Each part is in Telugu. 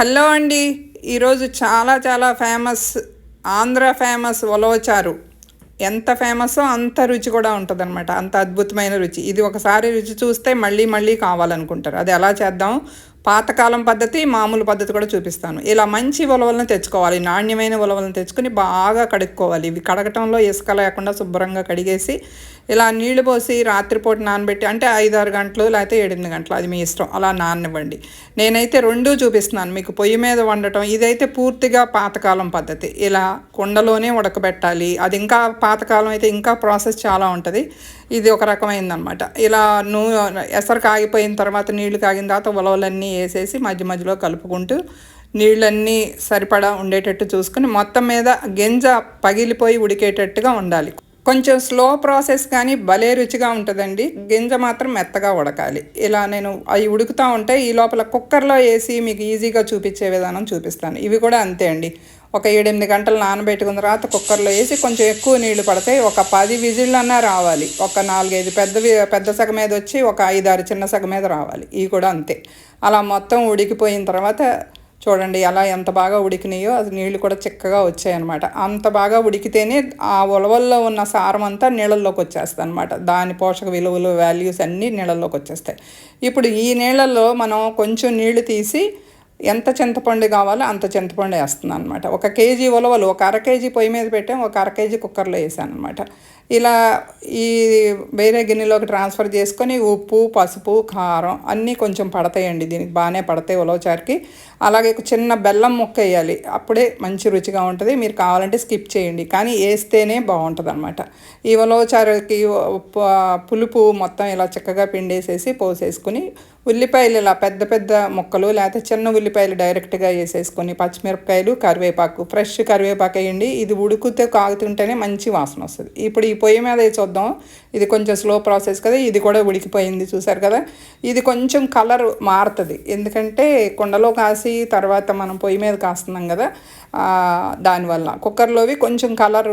హలో అండి. ఈరోజు చాలా చాలా ఫేమస్ ఆంధ్ర ఫేమస్ ఉలవచారు ఎంత ఫేమసో అంత రుచి కూడా ఉంటుందన్నమాట. అంత అద్భుతమైన రుచి. ఇది ఒకసారి రుచి చూస్తే మళ్ళీ మళ్ళీ కావాలనుకుంటారు. అది ఎలా చేద్దాం? పాతకాలం పద్ధతి మామూలు పద్ధతి కూడా చూపిస్తాను. ఇలా మంచి ఉలవలను తెచ్చుకోవాలి. నాణ్యమైన ఉలవలను తెచ్చుకొని బాగా కడుక్కోవాలి. ఇవి కడగటంలో ఇసుక లేకుండా శుభ్రంగా కడిగేసి ఇలా నీళ్ళు పోసి రాత్రిపూట నానబెట్టి అంటే ఐదు ఆరు గంటలు లేకపోతే ఎనిమిది గంటలు అది మీ ఇష్టం. అలా నాననివ్వండి. నేనైతే రెండూ చూపిస్తున్నాను. మీకు పొయ్యి మీద వండటం ఇదైతే పూర్తిగా పాతకాలం పద్ధతి. ఇలా కుండలోనే ఉడకబెట్టాలి. అది ఇంకా పాతకాలం అయితే ఇంకా ప్రాసెస్ చాలా ఉంటుంది. ఇది ఒక రకమైందనమాట ఇలా నూనె ఎసరు కాగిపోయిన తర్వాత నీళ్ళు కాగిన తర్వాత ఉలవలన్నీ వేసేసి మధ్య మధ్యలో కలుపుకుంటూ నీళ్ళన్నీ సరిపడా ఉండేటట్టు చూసుకుని మొత్తం మీద గింజ పగిలిపోయి ఉడికేటట్టుగా ఉండాలి. కొంచెం స్లో ప్రాసెస్ కానీ భలే రుచిగా ఉంటుందండి. గింజ మాత్రం మెత్తగా ఉడకాలి. ఇలా నేను అవి ఉడుకుతూ ఉంటే ఈ లోపల కుక్కర్లో వేసి మీకు ఈజీగా చూపించే విధానం చూపిస్తాను. ఇవి కూడా అంతే అండి. ఒక ఏడెనిమిది గంటలు నానబెట్టుకున్న తర్వాత కుక్కర్లో వేసి కొంచెం ఎక్కువ నీళ్ళు పడతాయి ఒక పది విజిళ్ళన్నా రావాలి. ఒక నాలుగైదు పెద్ద పెద్ద సగ మీద వచ్చి ఒక ఐదారు చిన్న సగ మీద రావాలి. ఇవి కూడా అంతే. అలా మొత్తం ఉడికిపోయిన తర్వాత చూడండి ఎలా ఎంత బాగా ఉడికినాయో అది నీళ్ళు కూడా చిక్కగా వచ్చాయన్నమాట. అంత బాగా ఉడికితేనే ఆ ఉలవల్లో ఉన్న సారం అంతా నీళ్ళల్లోకి వచ్చేస్తుంది అనమాట దాని పోషక విలువలు వాల్యూస్ అన్నీ నీళ్ళల్లోకి వచ్చేస్తాయి. ఇప్పుడు ఈ నీళ్ళల్లో మనం కొంచెం నీళ్ళు తీసి ఎంత చింతపండు కావాలో అంత చింతపండు వేస్తున్నాను అనమాట ఒక కేజీ ఉలవలు ఒక అర కేజీ పొయ్యి మీద పెట్టాం ఒక అర కేజీ కుక్కర్లో వేసాను అనమాట ఇలా ఈ వేరే గిన్నెలోకి ట్రాన్స్ఫర్ చేసుకొని ఉప్పు పసుపు కారం అన్నీ కొంచెం పడతాయండి. దీనికి బాగానే పడతాయి ఉలవచారుకి అలాగే చిన్న బెల్లం ముక్క వేయాలి. అప్పుడే మంచి రుచిగా ఉంటుంది. మీరు కావాలంటే స్కిప్ చేయండి. కానీ వేస్తేనే బాగుంటుంది అనమాట ఈ ఉలవచారుకి పులుపు మొత్తం ఇలా చక్కగా పిండేసేసి పోసేసుకుని ఉల్లిపాయలు ఇలా పెద్ద పెద్ద ముక్కలు లేకపోతే చిన్న ఉల్లిపాయలు డైరెక్ట్గా వేసేసుకొని పచ్చిమిరపకాయలు కరివేపాకు ఫ్రెష్ కరివేపాకు వేయండి. ఇది ఉడుకుతే కాగుతుంటేనే మంచి వాసన వస్తుంది. ఇప్పుడు ఈ పొయ్యి మీద చూద్దాం. ఇది కొంచెం స్లో ప్రాసెస్ కదా ఇది కూడా ఉడికిపోయింది చూసారు కదా. ఇది కొంచెం కలర్ మారుతుంది. ఎందుకంటే కుండలో కాసి తర్వాత మనం పొయ్యి మీద కాస్తున్నాం కదా దానివల్ల. కుక్కర్లోవి కొంచెం కలర్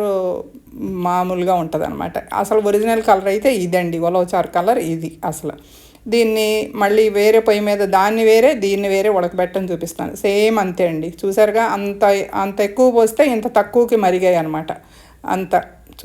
మామూలుగా ఉంటుంది అనమాట అసలు ఒరిజినల్ కలర్ అయితే ఇదండి. ఉలవచారు కలర్ ఇది అసలు. దీన్ని మళ్ళీ వేరే పొయ్యి మీద దాన్ని వేరే దీన్ని వేరే ఉడకబెట్టని చూపిస్తాను. సేమ్ అంతే అండి. చూసారుగా? అంత అంత ఎక్కువ పోస్తే ఇంత తక్కువకి మరిగాయి అనమాట అంత.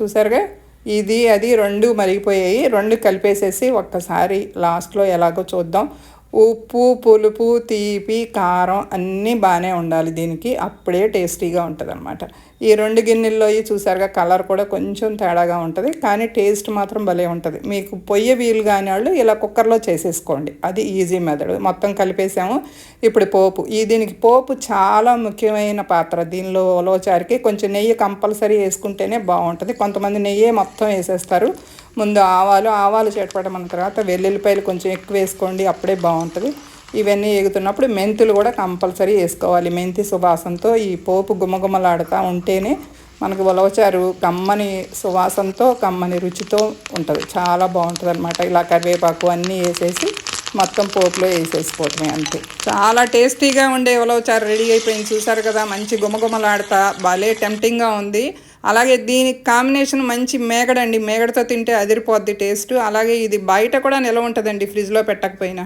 చూసారుగా? ఇది అది రెండు మరిగిపోయాయి. రెండు కలిపేసేసి ఒక్కసారి లాస్ట్లో ఎలాగో చూద్దాం. ఉప్పు పులుపు తీపి కారం అన్నీ బాగానే ఉండాలి దీనికి. అప్పుడే టేస్టీగా ఉంటుంది అనమాట ఈ రెండు గిన్నెల్లో చూసారుగా కలర్ కూడా కొంచెం తేడాగా ఉంటుంది. కానీ టేస్ట్ మాత్రం భలే ఉంటుంది. మీకు పొయ్యి వీలు కాని వాళ్ళు ఇలా కుక్కర్లో చేసేసుకోండి. అది ఈజీ మెథడ్. మొత్తం కలిపేసాము. ఇప్పుడు పోపు. ఈ దీనికి పోపు చాలా ముఖ్యమైన పాత్ర. దీనిలో ఉలవచారికి కొంచెం నెయ్యి కంపల్సరీ వేసుకుంటేనే బాగుంటుంది. కొంతమంది నెయ్యే మొత్తం వేసేస్తారు. ముందు ఆవాలు ఆవాలు చేటపడమన్న తర్వాత వెల్లుల్లిపాయలు కొంచెం ఎక్కువ వేసుకోండి అప్పుడే బాగుంటుంది. ఇవన్నీ ఎగుతున్నప్పుడు మెంతులు కూడా కంపల్సరీ వేసుకోవాలి. మెంతి సువాసనతో ఈ పోపు గుమగుమలాడుతూ ఉంటేనే మనకు ఉలవచారు కమ్మని సువాసనతో కమ్మని రుచితో ఉంటుంది. చాలా బాగుంటుంది అనమాట ఇలా కరివేపాకు అన్నీ వేసేసి మొత్తం పోపులో వేసేసిపోతున్నాయి అంతే. చాలా టేస్టీగా ఉండే ఉలవచారు రెడీ అయిపోయింది. చూసారు కదా మంచి గుమగుమలాడతా భలే టెంప్టింగ్గా ఉంది. అలాగే దీనికి కాంబినేషన్ మంచి మేగడండి. మేగడతో తింటే అదిరిపోద్ది టేస్ట్ అలాగే ఇది బయట కూడా నిలవ ఉంటుందండి ఫ్రిడ్జ్లో పెట్టకపోయినా.